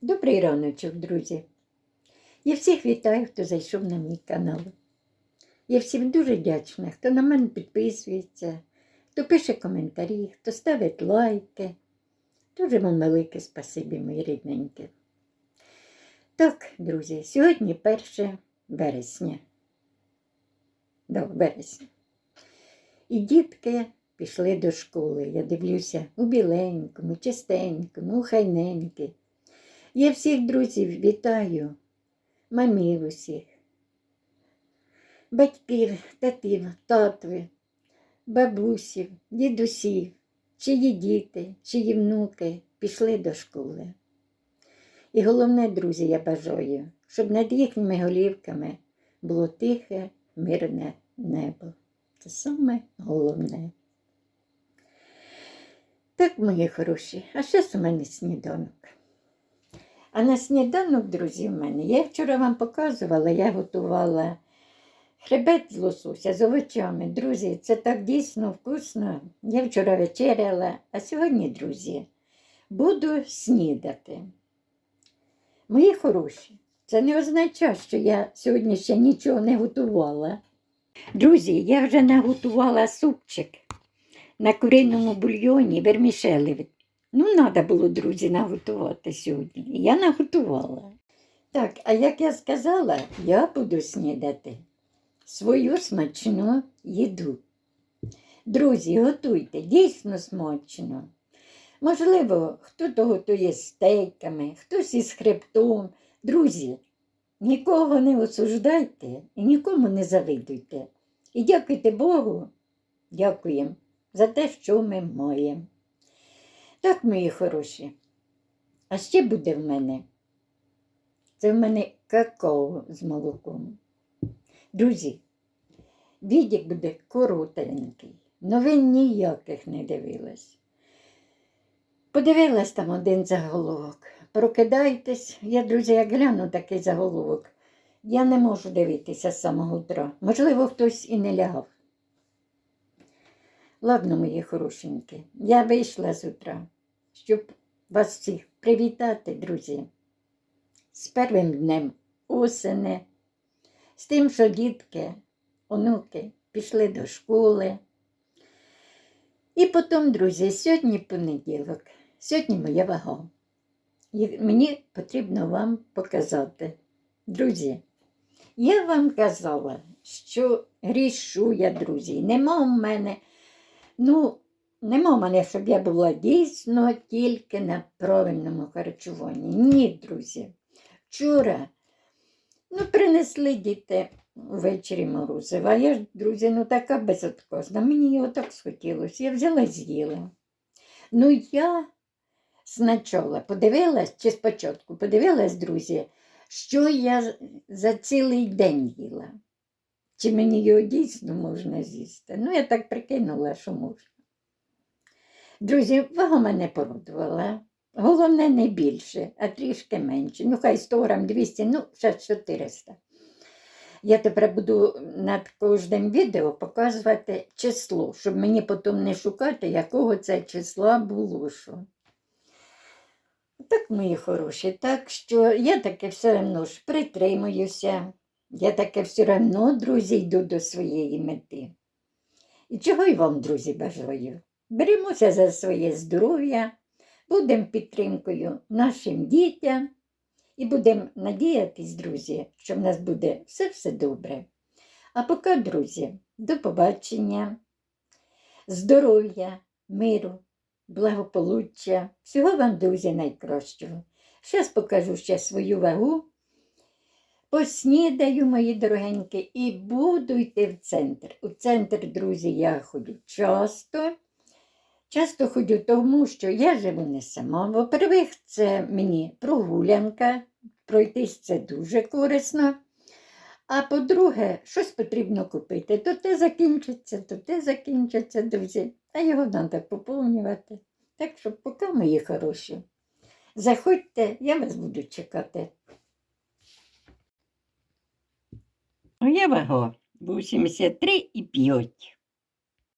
Добрий раночок, друзі. Я всіх вітаю, хто зайшов на мій канал. Я всім дуже вдячна, хто на мене підписується, хто пише коментарі, хто ставить лайки. Дуже вам велике спасибі, мої рідненькі. Так, друзі, сьогодні 1 вересня. Да, вересня. І дітки пішли до школи. Я дивлюся у біленькому, чистенькому, у хайненькі. Я всіх друзів вітаю, мамів усіх, батьків, татів, татви, бабусів, дідусів, чиї діти, чиї внуки пішли до школи. І головне, друзі, я бажаю, щоб над їхніми голівками було тихе, мирне небо. Це саме головне. Так, мої хороші, а зараз у мене сніданок. А на сніданок, друзі, в мене, я вчора вам показувала, я готувала хребет з лосося з овочами. Друзі, це так дійсно вкусно. Я вчора вечеряла, а сьогодні, друзі, буду снідати. Мої хороші, це не означає, що я сьогодні ще нічого не готувала. Друзі, я вже наготувала супчик на куриному бульйоні вермішелеві. Ну, треба було, друзі, наготувати сьогодні. Я наготувала. Так, а як я сказала, я буду снідати свою смачну їду. Друзі, готуйте, дійсно смачно. Можливо, хто-то готує з стейками, хтось із хребтом. Друзі, нікого не осуждайте і нікому не завидуйте. І дякуйте Богу, дякуємо за те, що ми маємо. Так, мої хороші. А ще буде в мене. Це в мене какао з молоком. Друзі, відік буде коротенький. Новин ніяких не дивилась. Подивилась там один заголовок. Прокидайтесь, я, друзі, як гляну такий заголовок. Я не можу дивитися з самого утра. Можливо, хтось і не лягав. Ладно, мої хорошенькі, я вийшла з утра, щоб вас всіх привітати, друзі, з первим днем осени, з тим, що дітки, онуки пішли до школи. І потім, друзі, сьогодні понеділок, сьогодні моя вага. І мені потрібно вам показати. Друзі, я вам казала, що грішу я, друзі, нема в мене. Ну, нема в мене, щоб я була дійсно тільки на правильному харчуванні. Ні, друзі. Вчора ну, принесли діти ввечері морозива. Я ж, друзі, ну така безотказна. Мені його так схотілося. Я взяла і з'їла. Ну, я спочатку подивилась, чи спочатку подивилась, друзі, що я за цілий день їла. Чи мені його дійсно можна з'їсти? Ну, я так прикинула, що можна. Друзі, вага мене порадувала. Головне, не більше, а трішки менше. Ну, хай 100 грам 200, ну, ще 400. Я тепер буду над кожним відео показувати число, щоб мені потім не шукати, якого це числа було. що. Так, мої хороші, так що я таки все одно ж притримуюся. Я таке все одно, друзі, йду до своєї мети. І чого й вам, друзі, бажаю? Беремося за своє здоров'я, будемо підтримкою нашим дітям і будемо надіятись, друзі, що в нас буде все-все добре. А поки, друзі, до побачення, здоров'я, миру, благополуччя, всього вам, друзі, найкращого. Зараз покажу ще свою вагу. Поснідаю, мої дорогенькі, і буду йти в центр. У центр, друзі, я ходжу часто. Часто ходжу тому, що я живу не сама. Во-первых, це мені прогулянка, пройтись це дуже корисно. А по-друге, щось потрібно купити. То те закінчиться, то те закінчиться, друзі. А його треба поповнювати. Так що, поки мої хороші. Заходьте, я вас буду чекати. Моя вага 83,5.